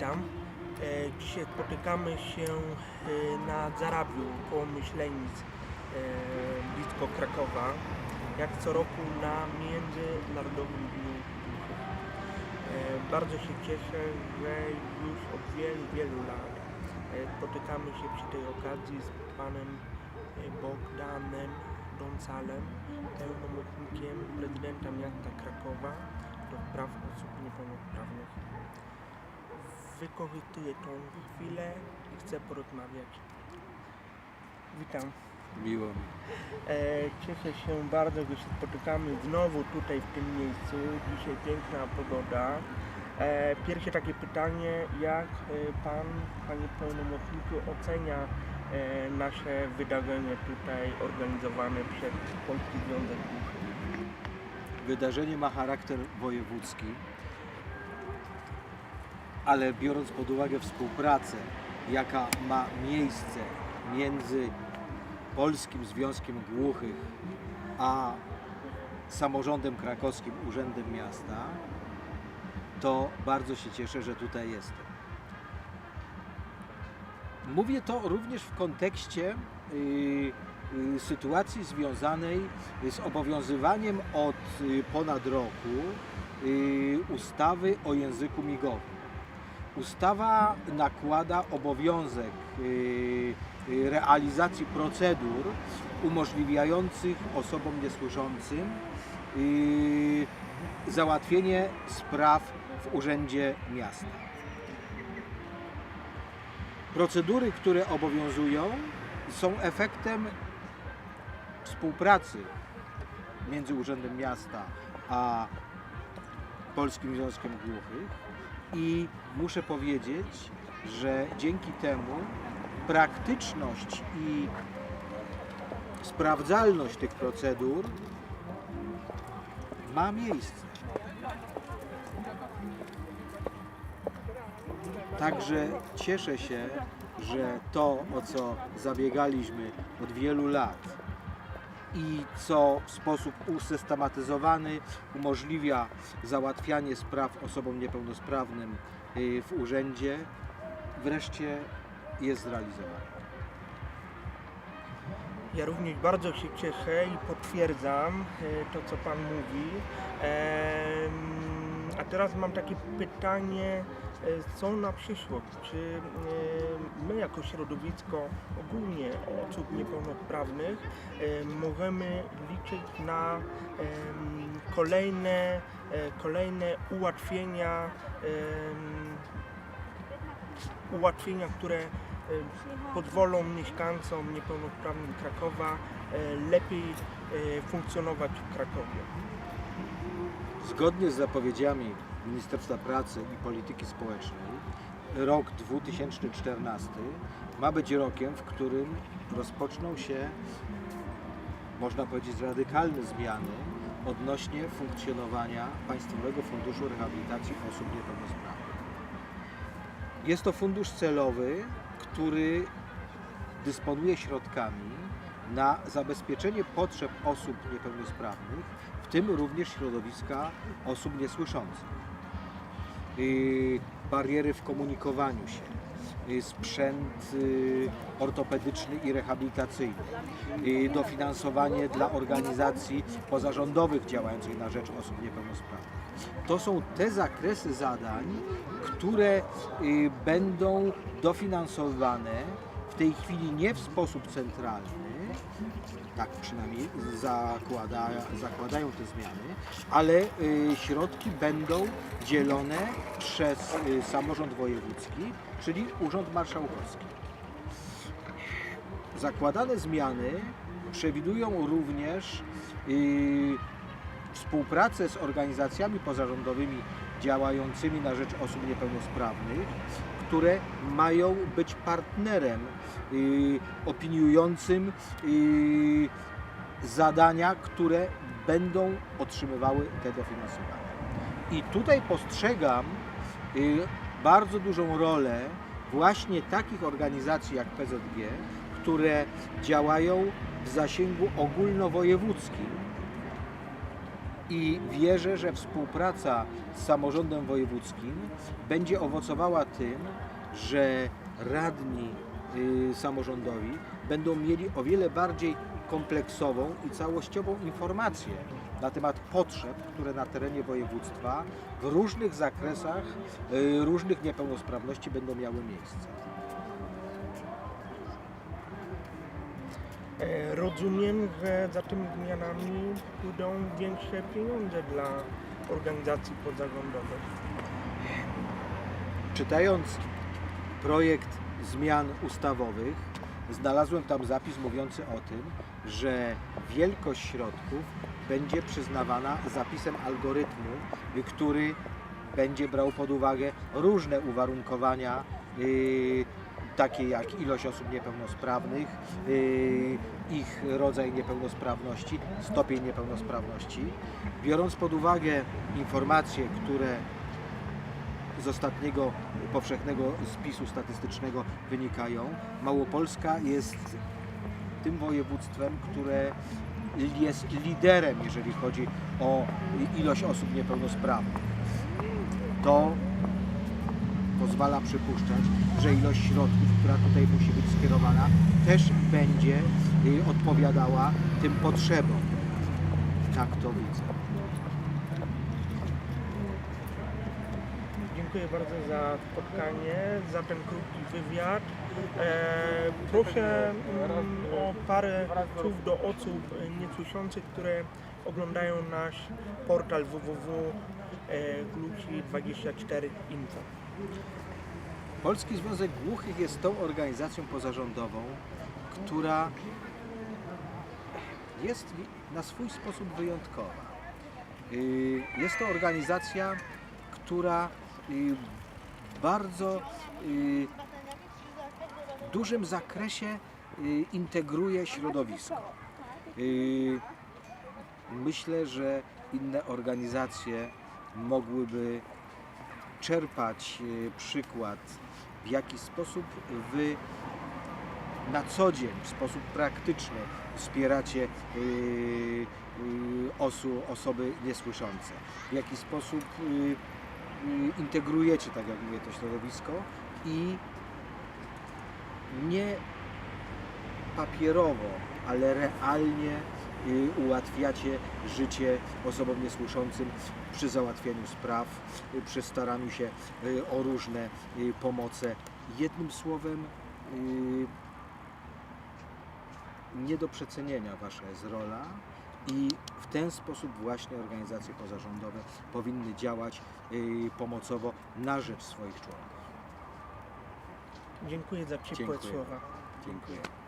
Witam. E, Dzisiaj spotykamy się e, na Zarabiu koło Myślenic, e, blisko Krakowa, jak co roku na Międzynarodowym Dniu Duchów. Bardzo się cieszę, że już od wielu, wielu lat spotykamy się przy tej okazji z panem Bogdanem Doncalem, pełnomocnikiem prezydenta miasta Krakowa do spraw osób niepełnosprawnych. Wykorzystuję tą chwilę i chcę porozmawiać. Witam. Miło mi. E, cieszę się bardzo, że się spotykamy znowu tutaj w tym miejscu. Dzisiaj piękna pogoda. E, pierwsze takie pytanie, jak e, Pan, Panie Pełnomocniku, ocenia e, nasze wydarzenie tutaj organizowane przez Polski Związek Głuchych? Wydarzenie ma charakter wojewódzki, ale biorąc pod uwagę współpracę, jaka ma miejsce między Polskim Związkiem Głuchych a samorządem krakowskim, Urzędem Miasta, to bardzo się cieszę, że tutaj jestem. Mówię to również w kontekście y, y, sytuacji związanej z obowiązywaniem od y, ponad roku ustawy o języku migowym. Ustawa nakłada obowiązek y, y, realizacji procedur umożliwiających osobom niesłyszącym y, załatwienie spraw w Urzędzie Miasta. Procedury, które obowiązują, są efektem współpracy między Urzędem Miasta a Polskim Związkiem Głuchych i muszę powiedzieć, że dzięki temu praktyczność i sprawdzalność tych procedur ma miejsce. Także cieszę się, że to, o co zabiegaliśmy od wielu lat i co w sposób usystematyzowany umożliwia załatwianie spraw osobom niepełnosprawnym y, w urzędzie, wreszcie jest zrealizowane. Ja również bardzo się cieszę i potwierdzam e, to, co Pan mówi. A teraz mam takie pytanie, e, co na przyszłość? Czy e, my jako środowisko ogólnie osób niepełnosprawnych e, możemy liczyć na kolejne, kolejne ułatwienia, ułatwienia, które pozwolą mieszkańcom niepełnosprawnym Krakowa lepiej funkcjonować w Krakowie. Zgodnie z zapowiedziami Ministerstwa Pracy i Polityki Społecznej, rok 2014 ma być rokiem, w którym rozpoczną się, można powiedzieć, radykalne zmiany odnośnie funkcjonowania Państwowego Funduszu Rehabilitacji Osób Niepełnosprawnych. Jest to fundusz celowy, który dysponuje środkami na zabezpieczenie potrzeb osób niepełnosprawnych, w tym również środowiska osób niesłyszących. Yy, Bariery w komunikowaniu się, yy, sprzęt yy, ortopedyczny i rehabilitacyjny, dofinansowanie dla organizacji pozarządowych działających na rzecz osób niepełnosprawnych. To są te zakresy zadań, które y, będą dofinansowane w tej chwili nie w sposób centralny, tak przynajmniej zakłada, zakładają te zmiany, ale y, środki będą dzielone przez y, samorząd wojewódzki, czyli Urząd Marszałkowski. Zakładane zmiany przewidują również y, współpracę z organizacjami pozarządowymi działającymi na rzecz osób niepełnosprawnych, które mają być partnerem y, opiniującym y, zadania, które będą otrzymywały te dofinansowania. I tutaj postrzegam y, bardzo dużą rolę właśnie takich organizacji jak PZG, które działają w zasięgu ogólnowojewódzkim I wierzę, że współpraca z samorządem wojewódzkim będzie owocowała tym, że radni y, samorządowi będą mieli o wiele bardziej kompleksową i całościową informację na temat potrzeb, które na terenie województwa w różnych zakresach y, różnych niepełnosprawności będą miały miejsce. Rozumiem, że za tymi zmianami pójdą większe pieniądze dla organizacji pozarządowych. Czytając projekt zmian ustawowych, znalazłem tam zapis mówiący o tym, że wielkość środków będzie przyznawana zapisem algorytmu, który będzie brał pod uwagę różne uwarunkowania, y, takie jak ilość osób niepełnosprawnych, y, ich rodzaj niepełnosprawności, stopień niepełnosprawności. Biorąc pod uwagę informacje, które z ostatniego powszechnego spisu statystycznego wynikają, Małopolska jest tym województwem, które jest liderem, jeżeli chodzi o ilość osób niepełnosprawnych. To pozwala przypuszczać, że ilość środków, która tutaj musi być skierowana, też będzie y, odpowiadała tym potrzebom. Tak to widzę. Dziękuję bardzo za spotkanie, za ten krótki wywiad. E, proszę mm, o parę słów do osób e, niesłyszących, które oglądają nasz portal www.gluci24info. Polski Związek Głuchych jest tą organizacją pozarządową, która jest na swój sposób wyjątkowa. Y, Jest to organizacja, która y, bardzo y, dużym zakresie integruje środowisko. Myślę, że inne organizacje mogłyby czerpać y, przykład, w jaki sposób wy na co dzień, w sposób praktyczny wspieracie y, y, osu, osoby niesłyszące, w jaki sposób integrujecie, tak jak mówię, to środowisko i nie papierowo, ale realnie ułatwiacie życie osobom niesłyszącym przy załatwianiu spraw, przy staraniu się y, o różne y, pomoce. Jednym słowem, y, nie do przecenienia Wasza jest rola i w ten sposób właśnie organizacje pozarządowe powinny działać pomocowo na rzecz swoich członków. Dziękuję za ciepłe Dziękuję. słowa. Dziękuję.